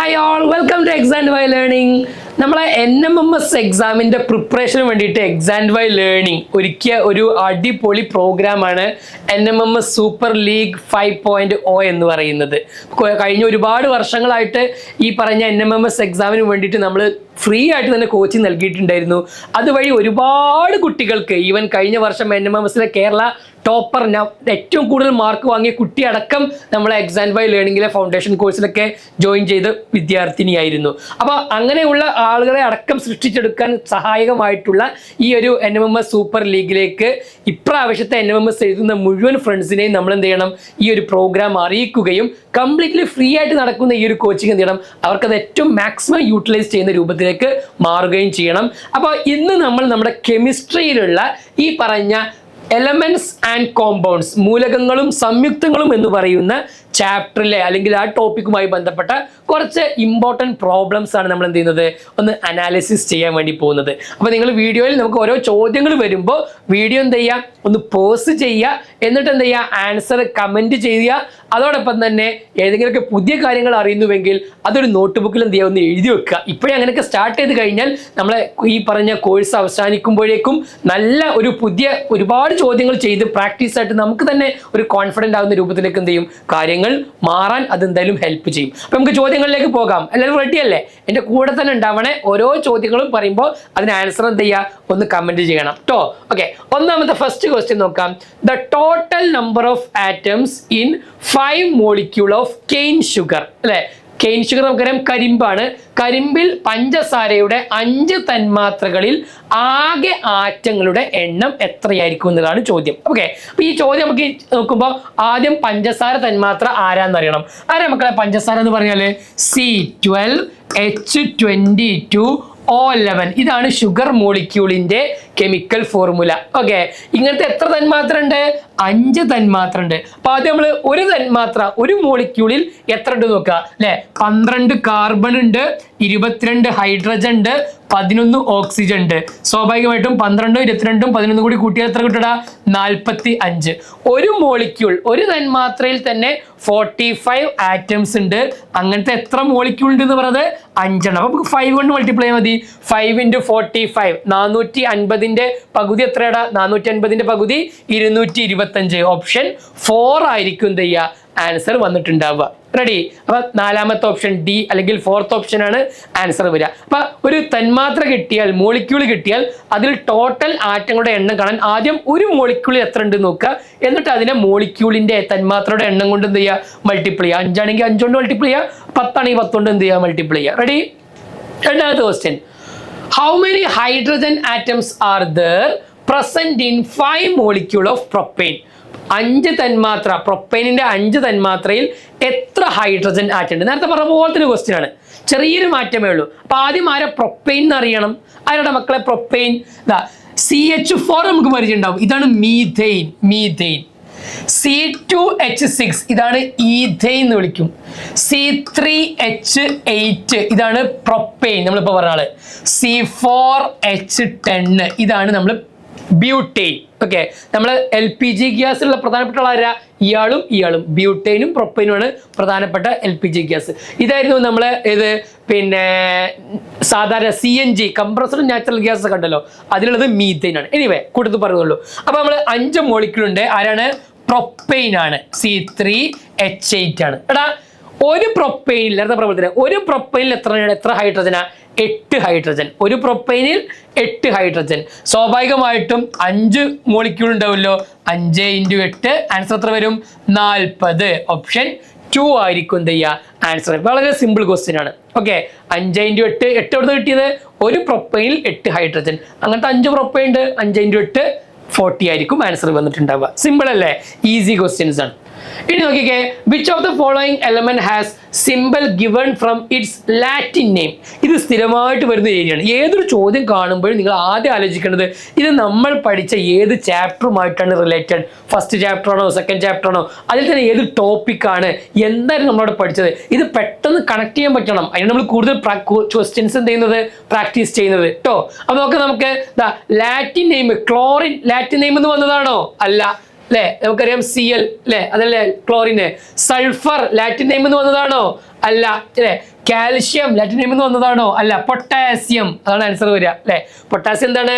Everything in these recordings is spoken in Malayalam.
Hi all welcome to exam y learning നമ്മളെ എൻ എം എം എസ് എക്സാമിന്റെ പ്രിപ്പറേഷന് വേണ്ടിയിട്ട് എക്സാം വൈ ലേണിംഗ് ഒരുക്കിയ ഒരു അടിപൊളി പ്രോഗ്രാമാണ് N M M S super league five point O എന്ന് പറയുന്നത്. കഴിഞ്ഞ ഒരുപാട് വർഷങ്ങളായിട്ട് ഈ പറഞ്ഞ എൻ എം എം എസ് എക്സാമിന് വേണ്ടിയിട്ട് നമ്മൾ ഫ്രീ ആയിട്ട് തന്നെ കോച്ചിങ് നൽകിയിട്ടുണ്ടായിരുന്നു. അതുവഴി ഒരുപാട് കുട്ടികൾക്ക് ഈവൻ കഴിഞ്ഞ വർഷം എൻ എം എം എസിലെ കേരള ടോപ്പർ ഏറ്റവും കൂടുതൽ മാർക്ക് വാങ്ങിയ കുട്ടി അടക്കം നമ്മളെ വൈ ലേണിംഗിലെ ഫൗണ്ടേഷൻ കോഴ്സിലൊക്കെ ജോയിൻ ചെയ്ത വിദ്യാർത്ഥിനിയായിരുന്നു. അപ്പോൾ അങ്ങനെയുള്ള ആളുകളെ അടക്കം സൃഷ്ടിച്ചെടുക്കാൻ സഹായകമായിട്ടുള്ള ഈ ഒരു N M M S super ലീഗിലേക്ക് ഇപ്രാവശ്യത്തെ എൻ എം എം എസ് എഴുതുന്ന മുഴുവൻ ഫ്രണ്ട്സിനെയും നമ്മൾ എന്ത് ചെയ്യണം? ഈ ഒരു പ്രോഗ്രാം അറിയിക്കുകയും കംപ്ലീറ്റ്ലി ഫ്രീ ആയിട്ട് നടക്കുന്ന ഈ ഒരു കോച്ചിങ് എന്ത് ചെയ്യണം? അവർക്കത് ഏറ്റവും മാക്സിമം യൂട്ടിലൈസ് ചെയ്യുന്ന രൂപത്തിലേക്ക് മാറുകയും ചെയ്യണം. അപ്പോൾ ഇന്ന് നമ്മൾ നമ്മുടെ കെമിസ്ട്രിയിലുള്ള ഈ പറഞ്ഞ എലമെന്റ്സ് ആൻഡ് കോമ്പൗണ്ട്സ് മൂലകങ്ങളും സംയുക്തങ്ങളും എന്ന് പറയുന്ന ചാപ്റ്ററിലെ അല്ലെങ്കിൽ ആ ടോപ്പിക്കുമായി ബന്ധപ്പെട്ട കുറച്ച് ഇമ്പോർട്ടന്റ് പ്രോബ്ലംസ് ആണ് നമ്മൾ എന്ത് ചെയ്യുന്നത്? ഒന്ന് അനാലിസിസ് ചെയ്യാൻ വേണ്ടി പോകുന്നത്. അപ്പോൾ നിങ്ങൾ വീഡിയോയിൽ നമുക്ക് ഓരോ ചോദ്യങ്ങൾ വരുമ്പോൾ വീഡിയോ എന്ത് ചെയ്യുക? ഒന്ന് പോസ് ചെയ്യുക. എന്നിട്ട് എന്ത് ചെയ്യുക? ആൻസർ കമന്റ് ചെയ്യുക. അതോടൊപ്പം തന്നെ ഏതെങ്കിലുമൊക്കെ പുതിയ കാര്യങ്ങൾ അറിയുന്നുവെങ്കിൽ അതൊരു നോട്ട് ബുക്കിൽ എന്ത് ചെയ്യുക? ഒന്ന് എഴുതി വെക്കുക. ഇപ്പോഴേ അങ്ങനെയൊക്കെ സ്റ്റാർട്ട് ചെയ്ത് കഴിഞ്ഞാൽ നമ്മളെ ഈ പറഞ്ഞ കോഴ്സ് അവസാനിക്കുമ്പോഴേക്കും നല്ല ഒരു പുതിയ ഒരുപാട് ചോദ്യങ്ങൾ ചെയ്ത് പ്രാക്ടീസ് ആയിട്ട് നമുക്ക് തന്നെ ഒരു കോൺഫിഡന്റ് ആകുന്ന രൂപത്തിലേക്ക് എന്ത് ചെയ്യും? കാര്യങ്ങൾ മാറാൻ അത് എന്തായാലും ഹെൽപ്പ് ചെയ്യും. അപ്പം നമുക്ക് ചോദ്യങ്ങളിലേക്ക് പോകാം. എല്ലാവരും റെഡി അല്ലേ? എന്റെ കൂടെ തന്നെ ഉണ്ടാവണേ ഓരോ ചോദ്യങ്ങളും പറയുമ്പോൾ അതിന് ആൻസർ എന്ത് ചെയ്യുക? ഒന്ന് കമന്റ് ചെയ്യണം. കേട്ടോ ഓക്കെ ഒന്നാമത്തെ ഫസ്റ്റ് ക്വസ്റ്റ്യൻ നോക്കാം. The total number of atoms in five molecule of cane sugar അല്ലേ? കെയിൻ ഷുഗർ നമുക്കറിയാം കരിമ്പാണ്. കരിമ്പിൽ പഞ്ചസാരയുടെ അഞ്ച് തന്മാത്രകളിൽ ആകെ ആറ്റങ്ങളുടെ എണ്ണം എത്രയായിരിക്കും എന്നതാണ് ചോദ്യം. ഓക്കെ അപ്പൊ ഈ ചോദ്യം നമുക്ക് നോക്കുമ്പോൾ ആദ്യം പഞ്ചസാര തന്മാത്ര ആരാന്ന് അറിയണം. ആരാ മക്കളെ പഞ്ചസാര എന്ന് പറഞ്ഞാൽ? C twelve H twenty two O eleven ഇതാണ് ഷുഗർ മോളിക്യൂളിന്റെ കെമിക്കൽ ഫോർമുല ഓക്കെ ഇങ്ങനത്തെ എത്ര തന്മാത്ര ഉണ്ട് അഞ്ച് തന്മാത്ര ഉണ്ട് അപ്പൊ ആദ്യം നമ്മൾ ഒരു തന്മാത്ര ഒരു മോളിക്യൂളിൽ എത്ര ഉണ്ട് നോക്കുക അല്ലെ? പന്ത്രണ്ട് കാർബൺ ഉണ്ട് ഇരുപത്തിരണ്ട് ഹൈഡ്രജൻ ഉണ്ട് പതിനൊന്ന് ഓക്സിജൻ ഉണ്ട്. സ്വാഭാവികമായിട്ടും പന്ത്രണ്ടും ഇരുപത്തിരണ്ടും പതിനൊന്നും കൂടി കൂട്ടിയാൽ എത്ര കിട്ടടാ? നാൽപ്പത്തി അഞ്ച് ഒരു മോളിക്യൂൾ ഒരു തന്മാത്രയിൽ തന്നെ ഫോർട്ടി ഫൈവ് ആറ്റംസ് ഉണ്ട്. അങ്ങനത്തെ എത്ര മോളിക്യൂൾ ഉണ്ട് എന്ന് പറയുന്നത് അഞ്ചെണ്ണം. അപ്പൊ ഫൈവ് കൊണ്ട് മൾട്ടിപ്ലൈ മതി. ഫൈവ് ഇന്റു ഫോർട്ടി ഫൈവ് നാനൂറ്റി അൻപതിന്റെ പകുതി എത്രയാടാ? നാനൂറ്റി അൻപതിന്റെ പകുതി ഇരുന്നൂറ്റി ഇരുപത്തഞ്ച് ഓപ്ഷൻ ഫോർ ആയിരിക്കും എന്ത് ചെയ്യുക ആൻസർ വന്നിട്ടുണ്ടാവുക. റെഡി അപ്പൊ നാലാമത്തെ ഓപ്ഷൻ ഡി അല്ലെങ്കിൽ ഫോർത്ത് ഓപ്ഷൻ ആണ് ആൻസർ വരിക. അപ്പൊ ഒരു തന്മാത്ര കിട്ടിയാൽ മോളിക്യൂൾ കിട്ടിയാൽ അതിൽ ടോട്ടൽ ആറ്റങ്ങളുടെ എണ്ണം കാണാൻ ആദ്യം ഒരു മോളിക്യൂളിൽ എത്ര ഉണ്ട് നോക്കുക. എന്നിട്ട് അതിനെ മോളിക്യൂളിന്റെ തന്മാത്രയുടെ എണ്ണം കൊണ്ട് എന്ത് ചെയ്യുക മൾട്ടിപ്ലൈ ചെയ്യുക. അഞ്ചാണെങ്കിൽ അഞ്ചുകൊണ്ട് മൾട്ടിപ്ലൈ ചെയ്യുക. പത്താണെങ്കിൽ പത്തുകൊണ്ട് എന്ത് ചെയ്യുക മൾട്ടിപ്ലൈ ചെയ്യുക. റെഡി രണ്ടാമത്തെ question how many hydrogen atoms are there present in five molecule of propane അഞ്ച് തന്മാത്ര പ്രൊപ്പൈനിന്റെ അഞ്ച് തന്മാത്രയിൽ എത്ര ഹൈഡ്രജൻ ആറ്റം ഉണ്ട്? നേരത്തെ പറഞ്ഞ പോലത്തെ ക്വസ്റ്റ്യൻ ആണ്. ചെറിയൊരു മാറ്റമേ ഉള്ളൂ. അപ്പം ആദ്യം ആരെ പ്രൊപ്പൈൻ എന്ന് അറിയണം? ആരുടെ മക്കളെ പ്രൊപ്പൈൻ സി എച്ച് ഫോർ നമുക്ക് പരിചയം ഉണ്ടാവും. ഇതാണ് methane methane C two H six ഇതാണ് ഈഥെയിൻ എന്ന് വിളിക്കും. സി ത്രീ എച്ച് എയ്റ്റ് ഇതാണ് പ്രൊപ്പെയിൻ നമ്മളിപ്പോൾ പറഞ്ഞ ആൾ. സി ഫോർ എച്ച് ടെൻ ഇതാണ് നമ്മൾ ബ്യൂട്ടെയിൻ ഓക്കെ നമ്മൾ എൽ പി ജി ഗ്യാസിലുള്ള പ്രധാനപ്പെട്ട ആളാരാ? ഇയാളും ഇയാളും. ബ്യൂട്ടൈനും പ്രൊപ്പൈനുമാണ് പ്രധാനപ്പെട്ട എൽ പി ജി ഗ്യാസ്. ഇതായിരുന്നു നമ്മൾ ഇത് പിന്നെ സാധാരണ C N G compressed natural gas കണ്ടല്ലോ അതിലുള്ളത് മീത്തൈനാണ് എനിവേ കൂട്ടത്തിൽ പറഞ്ഞുള്ളൂ അപ്പോൾ നമ്മൾ അഞ്ച് മോളിക്യൂൾ ഉണ്ട്. ആരാണ്? പ്രൊപ്പൈൻ ആണ്. സി ത്രീ എച്ച് എയ്റ്റ് ആണ്. എടാ ഒരു പ്രൊപ്പൈനിൽ അടുത്ത പ്രവർത്തനം ഒരു പ്രൊപ്പൈനിൽ എത്ര എത്ര ഹൈഡ്രജനാ എട്ട് ഹൈഡ്രജൻ ഒരു പ്രൊപ്പൈനിൽ എട്ട് ഹൈഡ്രജൻ സ്വാഭാവികമായിട്ടും അഞ്ച് മോളിക്യൂൾ ഉണ്ടാവുമല്ലോ. അഞ്ച് ഇന്റു എട്ട് ആൻസർ എത്ര വരും? നാൽപ്പത്. ഓപ്ഷൻ ടു ആയിരിക്കും എന്ത് ചെയ്യുക? ആൻസർ വളരെ സിമ്പിൾ ക്വസ്റ്റ്യൻ ആണ്. ഓക്കെ അഞ്ച് ഇന്റു എട്ട്. എട്ട് എവിടെ കിട്ടിയത്? ഒരു പ്രൊപ്പൈനിൽ എട്ട് ഹൈഡ്രജൻ അങ്ങനത്തെ അഞ്ച് പ്രൊപ്പൈൻ ഉണ്ട്. അഞ്ച് ഇന്റു എട്ട് ഫോർട്ടി ആയിരിക്കും ആൻസർ വന്നിട്ടുണ്ടാവുക. സിമ്പിൾ അല്ലേ? ഈസി ക്വസ്റ്റ്യൻസ് ആണ്. ഇനി നോക്കിക്കേ which of the following element has symbol given from its Latin name ഇത് സ്ഥിരമായിട്ട് വരുന്ന ഏരിയയാണ്. ഏതൊരു ചോദ്യം കാണുമ്പോഴും നിങ്ങൾ ആദ്യം ആലോചിക്കേണ്ടത് ഇത് നമ്മൾ പഠിച്ച ഏത് ചാപ്റ്ററുമായിട്ടാണ് റിലേറ്റഡ് ഫസ്റ്റ് ചാപ്റ്റർ ആണോ സെക്കൻഡ് ചാപ്റ്റർ ആണോ? അതിൽ തന്നെ ഏത് ടോപ്പിക്കാണ് എന്തായാലും നമ്മളവിടെ പഠിച്ചത്? ഇത് പെട്ടെന്ന് കണക്ട് ചെയ്യാൻ പറ്റണം. അതിന് നമ്മൾ കൂടുതൽ ക്വസ്റ്റ്യൻസ് എന്ത് ചെയ്യുന്നത്? പ്രാക്ടീസ് ചെയ്യുന്നത്. കേട്ടോ അപ്പോൾ നോക്കാം നമുക്ക് Latin name chlorine Latin name എന്ന് വന്നതാണോ? അല്ല. അല്ലേ നമുക്കറിയാം സി എൽ അല്ലേ അതല്ലേ? ക്ലോറിന്. സൾഫർ ലാറ്റിൻ നെയിം എന്ന് വന്നതാണോ? അല്ല അല്ലേ? കാൽഷ്യം ലാറ്റിൻ എന്ന് വന്നതാണോ? അല്ല പൊട്ടാസ്യം. അതാണ് ആൻസർ വരിക അല്ലേ? പൊട്ടാസ്യം എന്താണ്?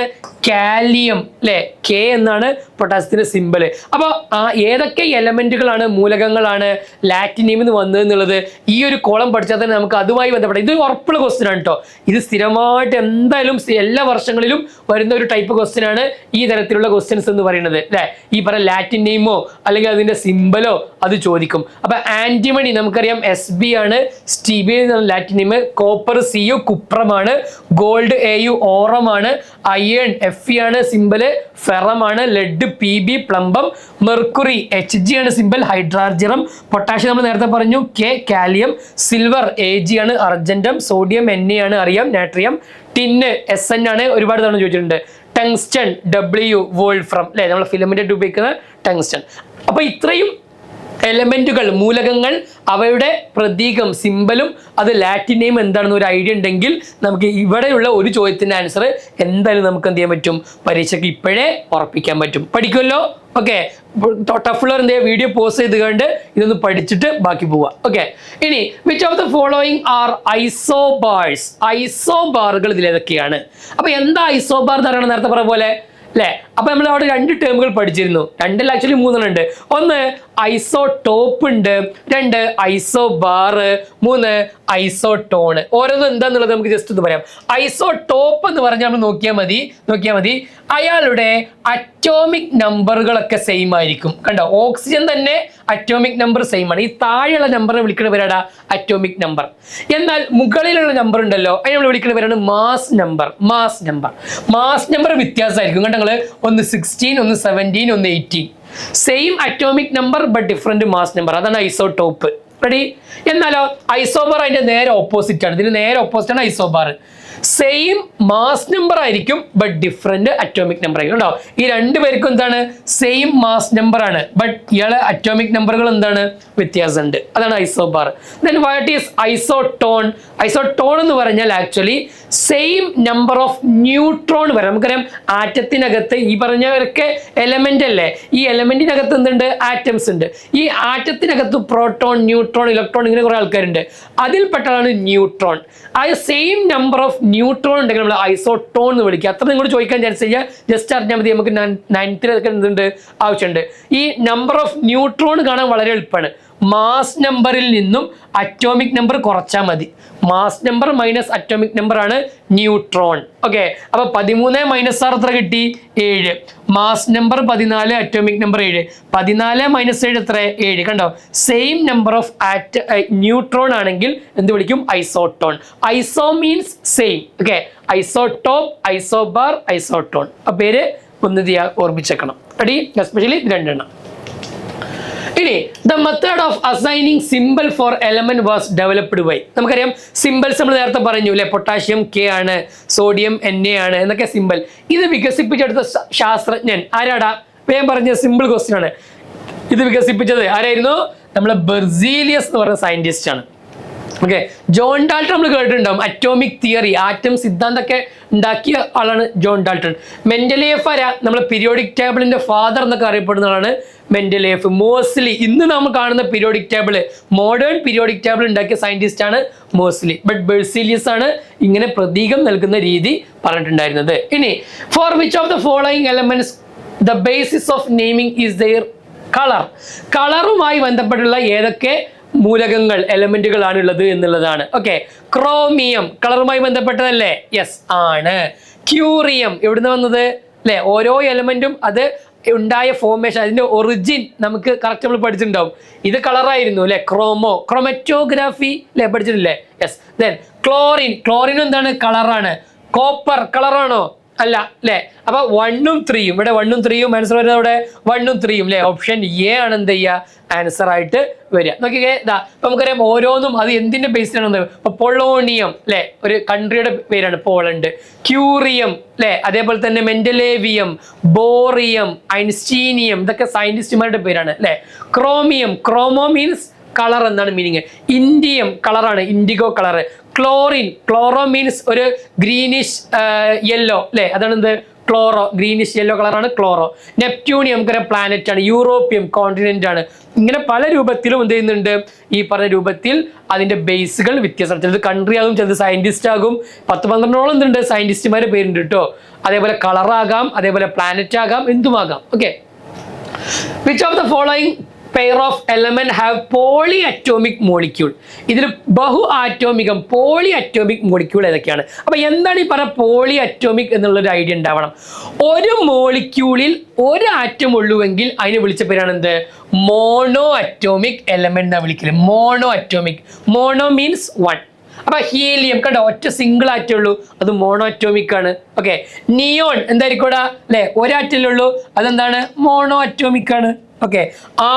കാലിയം അല്ലേ? കെ എന്നാണ് പൊട്ടാസ്യത്തിന്റെ സിമ്പിൾ അപ്പോൾ ആ ഏതൊക്കെ എലമെന്റുകളാണ് മൂലകങ്ങളാണ് ലാറ്റിൻ എന്ന് വന്നത് എന്നുള്ളത് ഈ ഒരു കോളം പഠിച്ചാൽ തന്നെ നമുക്ക് അതുമായി ബന്ധപ്പെട്ട ഇത് ഉറപ്പുള്ള ക്വസ്റ്റ്യൻ ആണ് കേട്ടോ ഇത് സ്ഥിരമായിട്ട് എന്തായാലും എല്ലാ വർഷങ്ങളിലും വരുന്ന ഒരു ടൈപ്പ് ക്വസ്റ്റ്യൻ ആണ് ഈ തരത്തിലുള്ള ക്വസ്റ്റ്യൻസ് എന്ന് പറയുന്നത് അല്ലേ? ഈ പറഞ്ഞ ലാറ്റിൻ നെയിമോ അല്ലെങ്കിൽ അതിന്റെ സിമ്പലോ അത് ചോദിക്കും. അപ്പൊ ആന്റിമണി നമുക്കറിയാം എസ് ബി ആണ്. സ്റ്റീബി ലാറ്റിൻ ലാറ്റിനിമ് കോപ്പർ സി യു കുപ്രമാണ് ഗോൾഡ് എ യു ഓറമാണ് അയൺ എഫ് ഇ ആണ് symbol ഫെറമാണ് lead P B plumbum mercury H G ആണ് സിമ്പൽ ഹൈഡ്രാർജിറം പൊട്ടാഷ്യം നമ്മൾ നേരത്തെ പറഞ്ഞു. K kalium silver A G ആണ് അർജന്റം സോഡിയം എൻ എ ആണ് അറിയാം. നാട്രിയം ടിന്ന് എസ് എൻ ആണ് ഒരുപാട് തവണ ചോദിച്ചിട്ടുണ്ട്. ടങ്സ്റ്റൺ ഡബ്ല്യു വോൾഫ്രം അല്ലെ നമ്മൾ ഫിലിമിന്റെ ഉപയോഗിക്കുന്ന ടങ്സ്റ്റൺ അപ്പോൾ ഇത്രയും എലമെന്റുകൾ മൂലകങ്ങൾ അവയുടെ പ്രതീകം സിമ്പലും അത് ലാറ്റിൻ നെയിം എന്താണെന്ന് ഒരു ഐഡിയ ഉണ്ടെങ്കിൽ നമുക്ക് ഇവിടെയുള്ള ഒരു ചോദ്യത്തിന്റെ ആൻസർ എന്തായാലും നമുക്ക് എന്ത് ചെയ്യാൻ പറ്റും? പരീക്ഷയ്ക്ക് ഇപ്പോഴേ ഉറപ്പിക്കാൻ പറ്റും. പഠിക്കുമല്ലോ? ഓക്കെ ടഫുള്ളർ എന്ത് ചെയ്യുക? വീഡിയോ പോസ് ചെയ്ത് കണ്ട് ഇതൊന്ന് പഠിച്ചിട്ട് ബാക്കി പോവാം ഓക്കെ ഇനി which of the following are isobars ഐസോബാറുകൾ ഇതിലേതൊക്കെയാണ്? അപ്പൊ എന്താ ഐസോബാർ എന്ന് പറയുന്നത് നേരത്തെ പറഞ്ഞ പോലെ? അല്ലേ അപ്പൊ നമ്മൾ അവിടെ രണ്ട് ടേമുകൾ പഠിച്ചിരുന്നു. രണ്ടിൽ ആക്ച്വലി മൂന്നെണ്ണം ഉണ്ട് ഒന്ന് ഐസോ ടോപ്പ് ഉണ്ട്. രണ്ട് ഐസോ ബാറ് മൂന്ന് ഐസോ ടോണ് ഓരോന്നും എന്താന്നുള്ളത് നമുക്ക് ജസ്റ്റ് ഒന്ന് പറയാം. ഐസോ ടോപ്പ് എന്ന് പറഞ്ഞാൽ നമ്മൾ നോക്കിയാൽ മതി. നോക്കിയാൽ മതി. അയാളുടെ അറ്റോമിക് നമ്പറുകളൊക്കെ സെയിം ആയിരിക്കും. കണ്ടോ? ഓക്സിജൻ തന്നെ അറ്റോമിക് നമ്പർ സെയിം ആണ്. ഈ താഴെയുള്ള നമ്പർ വിളിക്കുന്ന പേരാടാ അറ്റോമിക് നമ്പർ എന്നാൽ മുകളിലുള്ള നമ്പർ ഉണ്ടല്ലോ അതിനെ നമ്മൾ വിളിക്കുന്ന പേരാണ് mass number mass number mass number വ്യത്യാസമായിരിക്കും. കണ്ടോ നിങ്ങൾ? ഒന്ന് സിക്സ്റ്റീൻ ഒന്ന് സെവന്റീൻ ഒന്ന് eighteen same atomic number but different mass number അതാണ് ഐസോടോപ്പ് റെഡി എന്നാലോ ഐസോബാർ അതിന്റെ നേരെ ഓപ്പോസിറ്റ് ആണ്. ഇതിന് നേരെ ഓപ്പോസിറ്റ് ആണ് ഐസോബാർ സെയിം മാസ് നമ്പർ ആയിരിക്കും ബട്ട് ഡിഫറെന്റ് അറ്റോമിക് നമ്പർ ആയിരിക്കും. കേട്ടോ ഈ രണ്ട് പേർക്കും എന്താണ്? സെയിം മാസ് നമ്പർ ആണ്. ബട്ട് ഇയാളെ അറ്റോമിക് നമ്പറുകൾ എന്താണ്? വ്യത്യാസമുണ്ട്. അതാണ് isobar then what is isotone isotone എന്ന് പറഞ്ഞാൽ actually same number of neutron വരെ. നമുക്കറിയാം ആറ്റത്തിനകത്ത് ഈ പറഞ്ഞവരൊക്കെ എലമെന്റ് അല്ലേ? ഈ എലമെന്റിനകത്ത് എന്തുണ്ട്? ആറ്റംസ് ഉണ്ട്. ഈ ആറ്റത്തിനകത്ത് പ്രോട്ടോൺ ന്യൂട്രോൺ ഇലക്ട്രോൺ ഇങ്ങനെ കുറേ ആൾക്കാരുണ്ട്. അതിൽപ്പെട്ടതാണ് ന്യൂട്രോൺ ആ സെയിം നമ്പർ ഓഫ് ന്യൂട്രോൺ ഉണ്ടെങ്കിൽ നമ്മൾ ഐസോട്ടോൺ എന്ന് വിളിക്കുക. അത്ര നിങ്ങൾ ചോദിക്കാൻ ചാൻസ് ചെയ്യുക ജസ്റ്റ് അറിഞ്ഞാൽ മതി നമുക്ക് നയൻത്തിലൊക്കെ എന്തുണ്ട്? ആവശ്യമുണ്ട്. ഈ നമ്പർ ഓഫ് ന്യൂട്രോൺ കാണാൻ വളരെ എളുപ്പമാണ്. മാസ് നമ്പറിൽ നിന്നും അറ്റോമിക് നമ്പർ കുറച്ചാൽ മതി. Mass number minus atomic number ആണ് ന്യൂട്രോൺ ഓക്കെ അപ്പൊ പതിമൂന്ന് മൈനസ് ആർ എത്ര കിട്ടി? ഏഴ്. മാസ് നമ്പർ പതിനാല് അറ്റോമിക് നമ്പർ ഏഴ്. പതിനാല് മൈനസ് ഏഴ് എത്ര? ഏഴ്. കണ്ടോ? സെയിം നമ്പർ ഓഫ് ആറ്റ് ന്യൂട്രോൺ ആണെങ്കിൽ എന്ത് വിളിക്കും? Isotone iso means same okay isotope isobar isotone ആ പേര് ഒന്ന് ഓർമ്മിച്ചേക്കണം. റെഡി എസ്പെഷ്യലി രണ്ടെണ്ണം. ഇനി the method of assigning symbol for element was developed by നമുക്കറിയാം സിമ്പിൾസ് നമ്മൾ നേരത്തെ പറഞ്ഞു അല്ലെ പൊട്ടാഷ്യം കെ ആണ് സോഡിയം എൻ എ ആണ് എന്നൊക്കെ സിമ്പിൾ ഇത് വികസിപ്പിച്ചെടുത്ത ശാസ്ത്രജ്ഞൻ ആരാടാ? വേഗം പറഞ്ഞ സിമ്പിൾ ക്വസ്റ്റ്യൻ ആണ്. ഇത് വികസിപ്പിച്ചത് ആരായിരുന്നു? നമ്മളെ ബെർസീലിയസ് എന്ന് പറഞ്ഞ സയന്റിസ്റ്റ് ആണ്. ഓക്കെ ജോൺ ഡാൾട്ടൺ നമ്മൾ കേട്ടിട്ടുണ്ടാവും. അറ്റോമിക് തിയറി ആറ്റം സിദ്ധാന്തമൊക്കെ ഉണ്ടാക്കിയ ആളാണ് ജോൺ ഡാൾട്ടൺ മെന്റലിയഫ് ആരാ? നമ്മൾ പീരിയോഡിക് ടേബിളിന്റെ ഫാദർ എന്നൊക്കെ അറിയപ്പെടുന്ന ആളാണ് മെന്റലേഫ് മോസ്റ്റ്ലി ഇന്ന് നമ്മൾ കാണുന്ന periodic table modern periodic table ഉണ്ടാക്കിയ സയന്റിസ്റ്റ് ആണ് മോസ്ലി ബട്ട് ബെർസീലിയസ് ആണ് ഇങ്ങനെ പ്രതീകം നൽകുന്ന രീതി പറഞ്ഞിട്ടുണ്ടായിരുന്നത്. ഇനി for which of the following elements the basis of naming is their colour കളറുമായി ബന്ധപ്പെട്ടുള്ള ഏതൊക്കെ മൂലകങ്ങൾ എലമെന്റുകളാണ് ഉള്ളത് എന്നുള്ളതാണ്. ഓക്കെ ക്രോമിയം കളറുമായി ബന്ധപ്പെട്ടതല്ലേ? യെസ് ആണ്. ക്യൂറിയം എവിടുന്ന് വന്നത്? അല്ലെ ഓരോ എലമെന്റും അത് ഉണ്ടായ ഫോർമേഷൻ അതിന്റെ ഒറിജിൻ നമുക്ക് കറക്റ്റ് നമ്മൾ പഠിച്ചിട്ടുണ്ടാവും. ഇത് കളറായിരുന്നു അല്ലെ? ക്രോമോ ക്രോമറ്റോഗ്രാഫി അല്ലെ പഠിച്ചിട്ടില്ലേ? യെസ് ദെൻ ക്ലോറിൻ ക്ലോറിൻ എന്താണ്? കളറാണ് കോപ്പർ കളറാണോ അല്ല അല്ലേ അപ്പൊ വണ്ണും ത്രീയും ഇവിടെ വണ്ണും ത്രീയും ആൻസർ വരുന്നത് ഇവിടെ വണ്ണും ത്രീയും അല്ലെ ഓപ്ഷൻ എ ആണ് എന്ത് ചെയ്യുക? ആൻസർ ആയിട്ട് വരിക. നോക്കിക്കേ ഇതാ ഇപ്പൊ നമുക്കറിയാം ഓരോന്നും അത് എന്തിന്റെ ബേസിലാണ് ഇപ്പൊ പൊളോണിയം അല്ലെ ഒരു കൺട്രിയുടെ പേരാണ് പോളണ്ട്. ക്യൂറിയം അല്ലെ അതേപോലെ തന്നെ മെന്റലേവിയം ബോറിയം ഐൻസ്റ്റീനിയം ഇതൊക്കെ സയന്റിസ്റ്റുമാരുടെ പേരാണ് അല്ലെ ക്രോമിയം ക്രോമോ മീൻസ് കളർ എന്നാണ് മീനിങ് ഇന്ത്യം കളറാണ് indigo colour chlorine chloro means ഒരു ഗ്രീനിഷ് യെല്ലോ അല്ലേ അതാണ് എന്ത് ക്ലോറോ ഗ്രീനിഷ് യെല്ലോ കളറാണ് ക്ലോറോ നെപ്റ്റ്യൂണിയം നമുക്കറിയാം പ്ലാനറ്റ് ആണ് യൂറോപ്യൻ കോണ്ടിനെന്റ് ആണ്. ഇങ്ങനെ പല രൂപത്തിലും എന്ത് ചെയ്യുന്നുണ്ട്? ഈ പറഞ്ഞ രൂപത്തിൽ അതിന്റെ ബേസുകൾ വ്യത്യാസം ചിലത് കൺട്രി ആകും ചിലത് സയന്റിസ്റ്റ് ആകും. പത്ത് പന്ത്രണ്ടോളം എന്തുണ്ട്? സയന്റിസ്റ്റുമാരെ പേരുണ്ട് കേട്ടോ അതേപോലെ കളറാകാം അതേപോലെ പ്ലാനറ്റ് ആകാം എന്തുമാകാം. Okay which of the following pair of element have poly atomic molecule ഇതിൽ ബഹു ആറ്റോമികം പോളി അറ്റോമിക് മോളിക്യൂൾ ഏതൊക്കെയാണ്? അപ്പോൾ എന്താണ് ഈ പറഞ്ഞ പോളി അറ്റോമിക് എന്നുള്ളൊരു ഐഡിയ ഉണ്ടാവണം. ഒരു മോളിക്യൂളിൽ ഒരു ആറ്റം ഉള്ളുവെങ്കിൽ അതിനെ വിളിച്ച പേരാണ് എന്ത്? മോണോ അറ്റോമിക് എലമെന്റ് എന്നാണ് വിളിക്കൽ. Mono atomic mono means one അപ്പൊ ഹീലിയം കണ്ടോ? ഒറ്റ സിംഗിൾ ആറ്റേ ഉള്ളൂ. അത് മോണോ അറ്റോമിക് ആണ് ഓക്കെ നിയോൺ എന്തായിരിക്കൂടാ അല്ലെ? ഒരാറ്റല്ലേ ഉള്ളൂ. അതെന്താണ്? മോണോ അറ്റോമിക് ആണ്. ഓക്കെ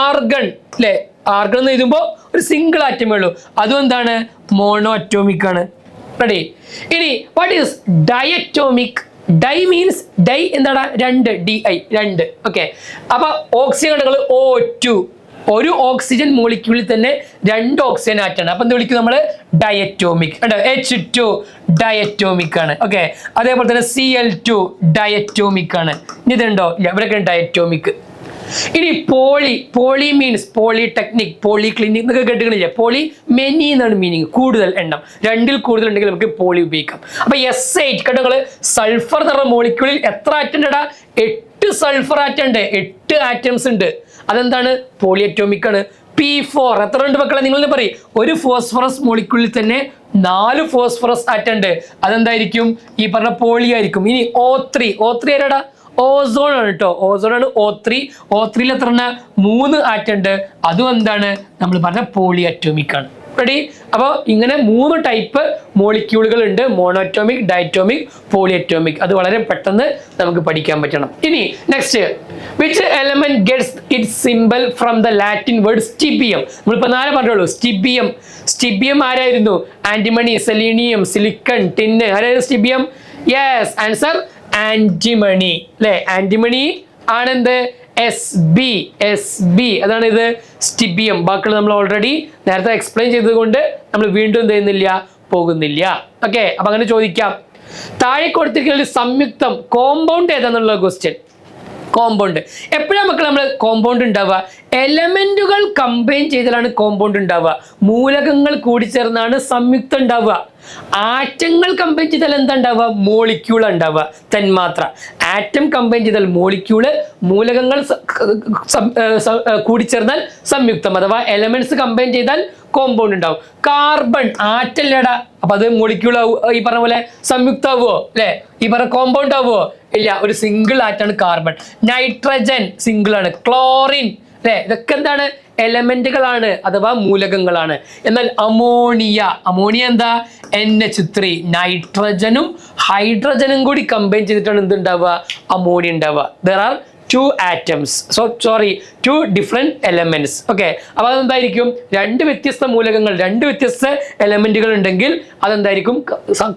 ആർഗൺ അല്ലെ ആർഗൺ എന്ന് എഴുതുമ്പോൾ ഒരു സിംഗിൾ ആറ്റമേ ഉള്ളൂ. അതും എന്താണ്? മോണോ അറ്റോമിക് ആണ്. റെഡി ഇനി what is diatomic di means di എന്താണ് രണ്ട് ഡി ഐ രണ്ട്. ഓക്കെ അപ്പൊ ഓക്സിജൻ ഘടകങ്ങൾ ഓ ടു ഒരു ഓക്സിജൻ മോളിക്യൂളിൽ തന്നെ രണ്ട് ഓക്സിജൻ ആറ്റാണ് അപ്പൊ എന്ത് വിളിക്കും നമ്മൾ ഡയറ്റോമിക് എച്ച് ടു ഡയറ്റോമിക് ആണ്. ഓക്കെ അതേപോലെ തന്നെ സി എൽ ടു ഡയറ്റോമിക് ആണ്. ഇനി ഇതുണ്ടോ? ഇവരൊക്കെ ഡയറ്റോമിക് ഇനി poly poly means polytechnic poly clinic എന്നൊക്കെ കേട്ടുകളില്ലേ പോളി മെനി എന്നാണ് മീനിങ് കൂടുതൽ എണ്ണം. രണ്ടിൽ കൂടുതൽ ഉണ്ടെങ്കിൽ നമുക്ക് പോളി ഉപയോഗിക്കാം. അപ്പൊ എസ് എയ്റ്റ് കേട്ടോ സൾഫർ എന്ന് പറഞ്ഞ മോളിക്യൂളിൽ എത്ര ആറ്റം ഇടാ എട്ട് സൾഫർ ആറ്റം ഉണ്ട്. എട്ട് ആറ്റംസ് ഉണ്ട്. അതെന്താണ്? പോളി അറ്റോമിക് ആണ്. പി ഫോർ എത്ര ഉണ്ട് മക്കളെ? നിങ്ങൾ പറയും. ഒരു ഫോസ്ഫറസ് മോളിക്യൂളിൽ തന്നെ നാല് ഫോസ്ഫറസ് ആറ്റം ഉണ്ട്. അതെന്തായിരിക്കും? ഈ പറഞ്ഞ പോളി ആയിരിക്കും. ഇനി ഓ ത്രീ ഓ ത്രീ ആരാടാ? ഓസോൺ ആണ് കേട്ടോ ഓസോൺ ആണ് ഓ ത്രീ ഓ ത്രീയിൽ എത്ര മൂന്ന് ആറ്റം ഉണ്ട്. അതും എന്താണ്? നമ്മൾ പറഞ്ഞ പോളി അറ്റോമിക് ആണ്. റെഡി അപ്പോൾ ഇങ്ങനെ മൂന്ന് ടൈപ്പ് മോളിക്യൂളുകൾ ഉണ്ട്. മോണോറ്റോമിക് ഡയറ്റോമിക് പോളിയറ്റോമിക് അത് വളരെ പെട്ടെന്ന് നമുക്ക് പഠിക്കാൻ പറ്റണം. ഇനി next which element gets it symbol from the Latin word stibium നമ്മളിപ്പോൾ നാളെ പറഞ്ഞോളൂ സ്റ്റിബിയം സ്റ്റിബിയം ആരായിരുന്നു? ആന്റിമണി സെലീനിയം സിലിക്കൺ ടിന്ന് ആരായിരുന്നു സ്റ്റിബിയം യെസ് ആൻസർ ആന്റിമണി അല്ലെ ആന്റിമണി ആണെന്ത്? എസ് ബി എസ് ബി അതാണ് ഇത് സ്റ്റിബിയം. ബാക്കിയുള്ള നമ്മൾ ഓൾറെഡി നേരത്തെ എക്സ്പ്ലെയിൻ ചെയ്തതുകൊണ്ട് നമ്മൾ വീണ്ടും ചെയ്യുന്നില്ല പോകുന്നില്ല. ഓക്കെ അപ്പൊ അങ്ങനെ ചോദിക്കാം. താഴെ കൊടുത്തിരിക്കുന്ന ഒരു സംയുക്തം കോമ്പൗണ്ട് ഏതാന്നുള്ള ക്വസ്റ്റ്യൻ കോമ്പൗണ്ട് എപ്പോഴാണ് മക്കൾ നമ്മൾ കോമ്പൗണ്ട് ഉണ്ടാവുക? എലമെന്റുകൾ കമ്പൈൻ ചെയ്താലാണ് കോമ്പൗണ്ട് ഉണ്ടാവുക. മൂലകങ്ങൾ കൂടിച്ചേർന്നാണ് സംയുക്തം ഉണ്ടാവുക. ആറ്റങ്ങൾ കമ്പൈൻ ചെയ്താൽ എന്താ ഉണ്ടാവുക. മോളിക്യൂൾ ഉണ്ടാവുക തന്മാത്ര ആറ്റം കമ്പൈൻ ചെയ്താൽ മോളിക്യൂൾ മൂലകങ്ങൾ കൂടിച്ചേർന്നാൽ സംയുക്തം. അഥവാ എലമെന്റ്സ് കമ്പൈൻ ചെയ്താൽ കോമ്പൗണ്ട് ഉണ്ടാവും. കാർബൺ ആറ്റല്ലട അപ്പൊ അത് മോളിക്യൂൾ ഈ പറഞ്ഞ പോലെ സംയുക്താവോ അല്ലെ? ഈ പറഞ്ഞ കോമ്പൗണ്ട് ആവുമോ ഇല്ല. ഒരു സിംഗിൾ ആറ്റാണ് കാർബൺ നൈട്രജൻ സിംഗിൾ ആണ്. ക്ലോറിൻ അല്ലെ? ഇതൊക്കെ എന്താണ് എലമെന്റുകളാണ് അഥവാ മൂലകങ്ങളാണ്. എന്നാൽ അമോണിയ അമോണിയ എന്താ? എൻ എച്ച് ത്രീ നൈട്രജനും ഹൈഡ്രജനും കൂടി കമ്പൈൻ ചെയ്തിട്ടാണ് എന്തുണ്ടാവുക? അമോണിയ ഉണ്ടാവുക. There are two atoms so sorry two different elements okay അപ്പോൾ അതെന്തായിരിക്കും? രണ്ട് വ്യത്യസ്ത മൂലകങ്ങൾ രണ്ട് വ്യത്യസ്ത എലമെന്റുകൾ ഉണ്ടെങ്കിൽ അതെന്തായിരിക്കും?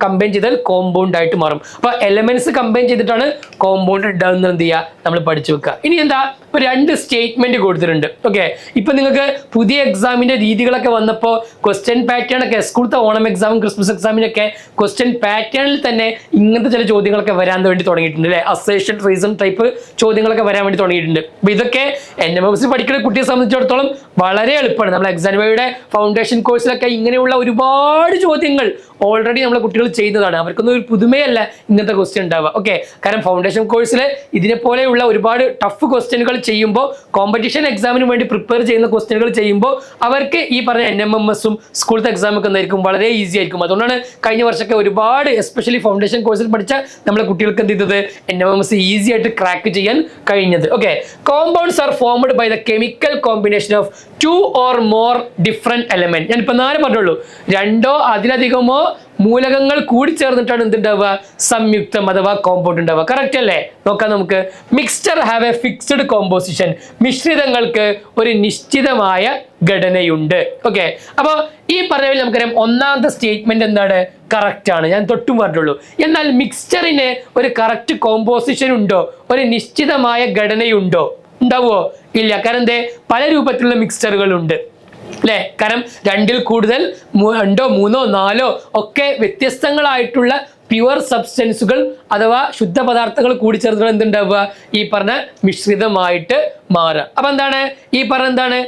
കമ്പൈൻ ചെയ്താൽ കോമ്പൗണ്ട് ആയിട്ട് മാറും. അപ്പോൾ എലമെന്റ്സ് കമ്പൈൻ ചെയ്തിട്ടാണ് കോമ്പൗണ്ട് ഉണ്ടാകുന്നത് എന്ത് ചെയ്യുക? നമ്മൾ പഠിച്ചു വെക്കുക. ഇനി എന്താ? ഇപ്പോൾ രണ്ട് സ്റ്റേറ്റ്മെന്റ് കൊടുത്തിട്ടുണ്ട്. ഓക്കെ ഇപ്പം നിങ്ങൾക്ക് പുതിയ എക്സാമിന്റെ രീതികളൊക്കെ വന്നപ്പോൾ ക്വസ്റ്റ്യൻ പാറ്റേൺ ഒക്കെ സ്കൂളത്തെ ഓണം എക്സാമും ക്രിസ്മസ് എക്സാമിനൊക്കെ ക്വസ്റ്റ്യൻ പാറ്റേണിൽ തന്നെ ഇങ്ങനത്തെ ചില ചോദ്യങ്ങളൊക്കെ വരാൻ വേണ്ടി തുടങ്ങിയിട്ടുണ്ട് അല്ലെ? അസേഷൻ റീസൺ ടൈപ്പ് ചോദ്യങ്ങളൊക്കെ വരാൻ വേണ്ടി തുടങ്ങിയിട്ടുണ്ട്. അപ്പോൾ ഇതൊക്കെ എൻ എം എസ് പഠിക്കുന്ന കുട്ടിയെ സംബന്ധിച്ചിടത്തോളം വളരെ എളുപ്പമാണ്. നമ്മൾ എക്സാമിയുടെ ഫൗണ്ടേഷൻ കോഴ്സിലൊക്കെ ഇങ്ങനെയുള്ള ഒരുപാട് ചോദ്യങ്ങൾ ഓൾറെഡി നമ്മളെ കുട്ടികൾ ചെയ്യുന്നതാണ് അവർക്കൊന്നും ഒരു പുതുമയല്ല ഇങ്ങനത്തെ ക്വസ്റ്റ്യൻ ഉണ്ടാവുക. ഓക്കെ കാരണം ഫൗണ്ടേഷൻ കോഴ്സിൽ ഇതിനെപ്പോലെയുള്ള ഒരുപാട് ടഫ് ക്വസ്റ്റ്യനുകൾ ചെയ്യുമ്പോൾ കോമ്പറ്റീഷൻ എക്സാമിന് വേണ്ടി പ്രിപ്പയർ ചെയ്യുന്ന ക്വസ്റ്റ്യനുകൾ ചെയ്യുമ്പോൾ അവർക്ക് ഈ പറഞ്ഞ എൻ എം എം എസും സ്കൂളത്തെ എക്സാമൊക്കെ എന്തായിരിക്കും? വളരെ ഈസി ആയിരിക്കും. അതുകൊണ്ടാണ് കഴിഞ്ഞ വർഷമൊക്കെ ഒരുപാട് എസ്പെഷ്യലി ഫൗണ്ടേഷൻ കോഴ്സിൽ പഠിച്ച നമ്മളെ കുട്ടികൾക്ക് എന്ത് ചെയ്തത്? N M M S easy ആയിട്ട് ക്രാക്ക് ചെയ്യാൻ കഴിഞ്ഞത്. Okay compounds are formed by the chemical combination of two or more different element ഞാൻ ഇപ്പൊ നാല് പറഞ്ഞുള്ളൂ. രണ്ടോ അതിലധികമോ മൂലകങ്ങൾ കൂടി ചേർന്നിട്ടാണ് എന്തുണ്ടാവുക? സംയുക്തം അഥവാ കോമ്പൗണ്ട് ഉണ്ടാവുക. കറക്റ്റ് അല്ലേ? നോക്കാം നമുക്ക്. Mixture have a fixed composition മിശ്രിതങ്ങൾക്ക് ഒരു നിശ്ചിതമായ ഘടനയുണ്ട്. ഓക്കെ അപ്പോൾ ഈ പറഞ്ഞതിൽ നമുക്കറിയാം ഒന്നാമത്തെ സ്റ്റേറ്റ്മെന്റ് എന്താണ്? കറക്റ്റ് ആണ്. ഞാൻ തൊട്ടും പറഞ്ഞുള്ളൂ എന്നാൽ മിക്സ്ചറിന് ഒരു കറക്റ്റ് കോമ്പോസിഷൻ ഉണ്ടോ? ഒരു നിശ്ചിതമായ ഘടനയുണ്ടോ? ഉണ്ടാവുമോ? ഇല്ല. കാരണം എന്തേ? പല രൂപത്തിലുള്ള മിക്സ്ചറുകൾ ഉണ്ട്. അല്ലേ കാരണം രണ്ടിൽ കൂടുതൽ രണ്ടോ മൂന്നോ നാലോ ഒക്കെ വ്യത്യസ്തങ്ങളായിട്ടുള്ള പ്യുവർ സബ്സ്റ്റൻസുകൾ അഥവാ ശുദ്ധ പദാർത്ഥങ്ങൾ കൂടി ചേർത്തുകൾ എന്തുണ്ടാവുക? ഈ പറഞ്ഞ മിശ്രിതമായിട്ട് മാറുക. അപ്പൊ എന്താണ്? ഈ പറഞ്ഞ എന്താണ്?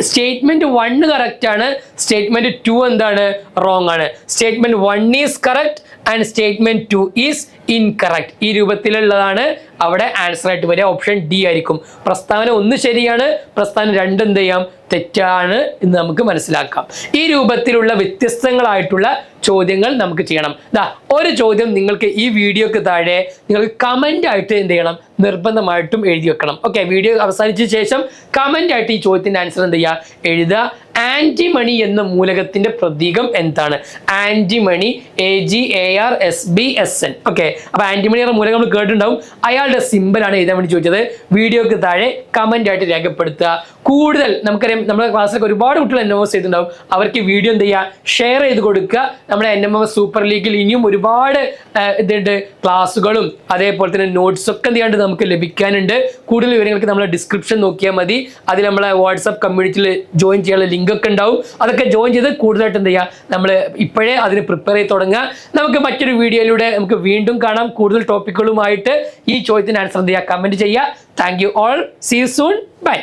സ്റ്റേറ്റ്മെന്റ് വണ്ണ് കറക്റ്റ് ആണ്. സ്റ്റേറ്റ്മെന്റ് ടു എന്താണ്? റോങ് ആണ്. Statement one is correct and statement two is incorrect ഈ രൂപത്തിലുള്ളതാണ് അവിടെ ആൻസർ ആയിട്ട് വരിക. ഓപ്ഷൻ ഡി ആയിരിക്കും. പ്രസ്താവന ഒന്ന് ശരിയാണ്. പ്രസ്താവന രണ്ട് എന്ത് ചെയ്യാം? തെറ്റാണ് എന്ന് നമുക്ക് മനസ്സിലാക്കാം. ഈ രൂപത്തിലുള്ള വ്യത്യസ്തങ്ങളായിട്ടുള്ള ചോദ്യങ്ങൾ നമുക്ക് ചെയ്യണം. ദാ ഒരു ചോദ്യം നിങ്ങൾക്ക് ഈ വീഡിയോക്ക് താഴെ നിങ്ങൾ കമന്റ് ആയിട്ട് എന്ത് ചെയ്യണം? നിർബന്ധമായിട്ടും എഴുതി വെക്കണം. ഓക്കെ വീഡിയോ അവസാനിച്ച ശേഷം കമന്റ് ആയിട്ട് ഈ ചോദ്യത്തിന്റെ ആൻസർ എന്ത് ചെയ്യുക എഴുതുക. ആന്റിമണി എന്ന മൂലകത്തിന്റെ പ്രതീകം എന്താണ്? Antimony A G A R S B S N okay അപ്പൊ ആന്റിമണി എന്ന മൂലകം നമ്മൾ കേട്ടിട്ടുണ്ടാവും. അയാളുടെ സിമ്പിളാണ് എഴുതാൻ വേണ്ടി ചോദിച്ചത്. വീഡിയോക്ക് താഴെ കമന്റ് ആയിട്ട് രേഖപ്പെടുത്തുക. കൂടുതൽ നമുക്കറിയാം നമ്മുടെ ക്ലാസ്സിലൊക്കെ ഒരുപാട് കുട്ടികൾ എൻ എം എസ് ചെയ്തിട്ടുണ്ടാവും. അവർക്ക് വീഡിയോ എന്ത് ചെയ്യുക ഷെയർ ചെയ്ത് കൊടുക്കുക. നമ്മുടെ എൻ എം എസ് സൂപ്പർ ലീഗിൽ ഇനിയും ഒരുപാട് ഇതുണ്ട്. ക്ലാസ്സുകളും അതേപോലെ തന്നെ നോട്ട്സ് ഒക്കെ എന്ത് ചെയ്യാണ്ട് നമുക്ക് ലഭിക്കാനുണ്ട്. കൂടുതൽ വിവരങ്ങൾക്ക് നമ്മളെ ഡിസ്ക്രിപ്ഷൻ നോക്കിയാൽ മതി. അതിൽ നമ്മളെ വാട്സപ്പ് കമ്മ്യൂണിറ്റിയിൽ ജോയിൻ ചെയ്യാനുള്ള ലിങ്ക് ഒക്കെ ഉണ്ടാവും. അതൊക്കെ ജോയിൻ ചെയ്ത് കൂടുതലായിട്ട് എന്ത് ചെയ്യുക നമ്മൾ ഇപ്പോഴേ അതിന് പ്രിപ്പയർ ചെയ്ത് തുടങ്ങുക. നമുക്ക് മറ്റൊരു വീഡിയോയിലൂടെ നമുക്ക് വീണ്ടും കാണാം. കൂടുതൽ ടോപ്പിക്കുകളുമായിട്ട് ഈ ചോദ്യത്തിന് ആൻസർ എന്ത് ചെയ്യുക കമന്റ് ചെയ്യുക. Thank you all see soon bye